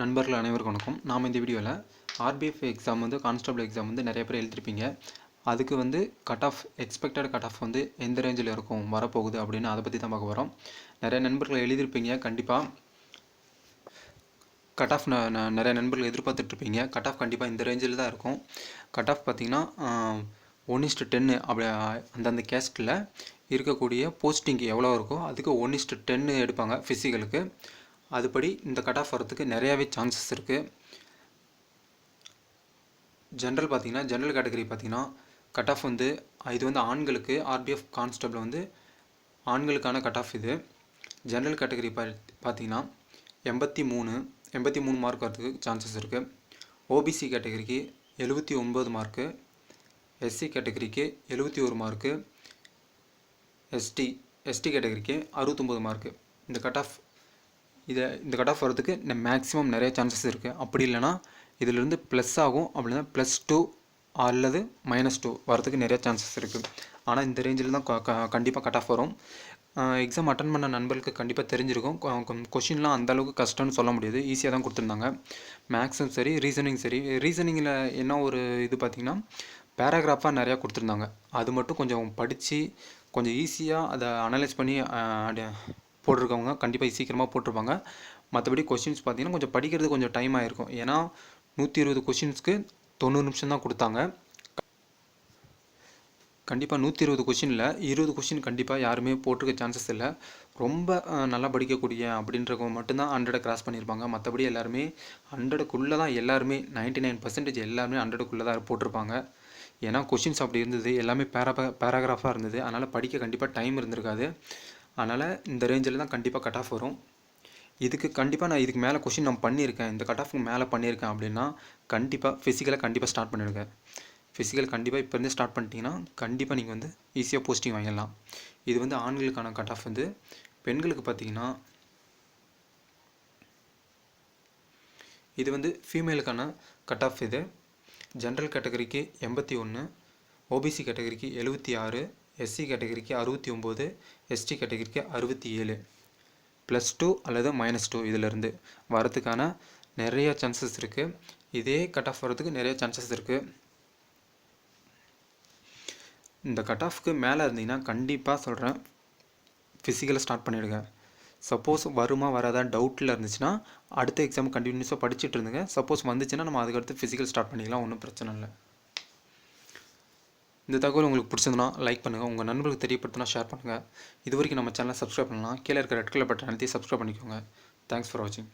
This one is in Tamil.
நண்பர்கள் அனைவருக்கும் வணக்கம். நாம் இந்த வீடியோவில் ஆர்பிஎஃப் எக்ஸாம் வந்து கான்ஸ்டபிள் எக்ஸாம் வந்து நிறைய பேர் எழுதிருப்பீங்க. அதுக்கு வந்து cut off expected cut off வந்து எந்த ரேஞ்சில் இருக்கும் வரப்போகுது அப்படின்னு அதை பற்றி தான் பார்க்க போகிறோம் நிறைய நண்பர்கள் எழுதியிருப்பீங்க கண்டிப்பாக கட் ஆஃப் நிறைய நண்பர்கள் எதிர்பார்த்துட்ருப்பீங்க. கட் ஆஃப் கண்டிப்பாக இந்த ரேஞ்சில் தான் இருக்கும். கட் ஆஃப் பார்த்திங்கன்னா ஒன் இஸ்ட்டு டென்னு அப்படி அந்தந்த கேஸ்ட்டில் இருக்கக்கூடிய போஸ்டிங் எவ்வளோ இருக்கோ அதுக்கு ஒன் இஸ்ட்டு டென்னு எடுப்பாங்க ஃபிசிக்கலுக்கு அதுபடி இந்த கட் ஆஃப் வரத்துக்கு நிறையாவே சான்சஸ் இருக்குது ஜென்ரல் பார்த்திங்கன்னா ஜென்ரல் கேட்டகரி பார்த்திங்கன்னா கட் ஆஃப் வந்து இது வந்து ஆண்களுக்கு ஆர்பிஎஃப் கான்ஸ்டபிள் வந்து ஆண்களுக்கான கட் ஆஃப் இது. ஜென்ரல் கேட்டகரி பா பார்த்தீங்கன்னா எண்பத்தி மூணு எண்பத்தி மூணு மார்க் வரதுக்கு சான்சஸ் இருக்குது ஓபிசி கேட்டகரிக்கு எழுபத்தி ஒம்பது மார்க்கு எஸ்சி கேட்டகரிக்கு எழுபத்தி ஒரு மார்க்கு எஸ்டி எஸ்டி கேட்டகரிக்கு அறுபத்தொம்போது மார்க்கு இந்த கட் ஆஃப் இதை இந்த கட் ஆஃப் வரதுக்கு மேக்ஸிமம் நிறைய சான்சஸ் இருக்குது அப்படி இல்லைனா இதிலிருந்து ப்ளஸ் ஆகும். அப்படின்னா ப்ளஸ் டூ அல்லது மைனஸ் டூ வரதுக்கு நிறைய சான்சஸ் இருக்குது ஆனால் இந்த ரேஞ்சில் தான் கண்டிப்பாக கட் ஆஃப் வரும். எக்ஸாம் அட்டன் பண்ண நண்பர்களுக்கு கண்டிப்பாக தெரிஞ்சிருக்கும். கொஷின்லாம் அந்தளவுக்கு கஷ்டம்னு சொல்ல முடியாது. ஈஸியாக தான் கொடுத்துருந்தாங்க. மேக்ஸும் சரி ரீசனிங் சரி. ரீசனிங்கில் என்ன ஒரு இது பார்த்திங்கன்னா பேராகிராஃபாக நிறையா கொடுத்துருந்தாங்க. அது மட்டும் கொஞ்சம் படித்து கொஞ்சம் ஈஸியாக அதை அனலைஸ் பண்ணி போட்டிருக்கவங்க கண்டிப்பாக சீக்கிரமாக போட்டிருப்பாங்க. மற்றபடி கொஷின்ஸ் பார்த்தீங்கன்னா கொஞ்சம் படிக்கிறது கொஞ்சம் டைம் ஆகிருக்கும் ஏன்னா நூற்றி இருபது கொஷின்ஸ்க்கு தொண்ணூறு நிமிஷம் தான் கொடுத்தாங்க. கண்டிப்பாக நூற்றி இருபது கொஷினில் இருபது கொஷின் கண்டிப்பாக யாருமே போட்டிருக்க சான்சஸ் இல்லை. ரொம்ப நல்லா படிக்கக்கூடிய அப்படின்றவங்க மட்டும்தான் ஹண்ட்ரடை கிராஸ் பண்ணியிருப்பாங்க. மற்றபடி எல்லாருமே ஹண்ட்ரடுக்குள்ளே தான் எல்லாருமே நைன்ட்டி நைன் பர்சன்டேஜ் எல்லாருமே ஹண்ட்ரடுக்குள்ளே தான் போட்டிருப்பாங்க. ஏன்னா கொஷின்ஸ் அப்படி இருந்தது. எல்லாமே பேரா பேராகிராஃபாக இருந்தது. அதனால் படிக்க கண்டிப்பாக டைம் இருந்திருக்காது. அதனால் இந்த ரேஞ்சில் தான் கண்டிப்பாக கட் ஆஃப் வரும். இதுக்கு கண்டிப்பாக நான் இதுக்கு மேலே கொஷின் நான் பண்ணியிருக்கேன். இந்த கட் ஆஃப்க்கு மேலே பண்ணியிருக்கேன் அப்படின்னா கண்டிப்பாக ஃபிசிக்கலாக கண்டிப்பாக ஸ்டார்ட் பண்ணிடுங்க. ஃபிசிக்கல் கண்டிப்பாக இப்போருந்து ஸ்டார்ட் பண்ணிட்டீங்கன்னா கண்டிப்பாக நீங்கள் வந்து ஈஸியாக போஸ்டிங் வாங்கிடலாம். இது வந்து ஆண்களுக்கான கட் ஆஃப் வந்து. பெண்களுக்கு பார்த்தீங்கன்னா இது வந்து ஃபீமேலுக்கான கட் ஆஃப் இது. ஜென்ரல் கேட்டகரிக்கு எண்பத்தி ஒன்று ஓபிசி கேட்டகரிக்கு எழுபத்தி ஆறு எஸ்சி கேட்டகரிக்கு அறுபத்தி ஒம்பது எஸ்டி கேட்டகரிக்கு அறுபத்தி ஏழு. ப்ளஸ் டூ அல்லது மைனஸ் டூ இதிலேருந்து வரதுக்கான நிறைய சான்சஸ் இருக்குது இதே கட் ஆஃப் வரதுக்கு நிறைய சான்சஸ் இருக்குது இந்த கட் ஆஃப்க்கு மேலே இருந்தீங்கன்னா கண்டிப்பாக சொல்கிறேன் ஃபிசிக்கலை ஸ்டார்ட் பண்ணிவிடுங்க சப்போஸ் வருமா வராதா டவுட்டில் இருந்துச்சுன்னா அடுத்த எக்ஸாம் கண்டினியூஸாக படிச்சுட்டு இருந்துங்க. சப்போஸ் வந்துச்சுன்னா நம்ம அதுக்கடுத்து ஃபிசிக்கல் ஸ்டார்ட் பண்ணிக்கலாம் ஒன்றும் பிரச்சனை இல்லை. இந்த தகவல் உங்களுக்கு பிடிச்சிருந்தனா லைக் பண்ணுங்கள் உங்கள் நண்பர்களுக்கு தெரியப்படுத்தினா ஷேர் பண்ணுங்கள் இது வரைக்கும் நம்ம சேனலை சப்ஸ்கிரைப் பண்ணலாம் கீழே இருக்கிற ரெட் கலர் பட்டன் அழுத்தி சப்ஸ்கிரைப் பண்ணிக்கோங்க. தேங்க்ஸ் ஃபார் வாட்சிங்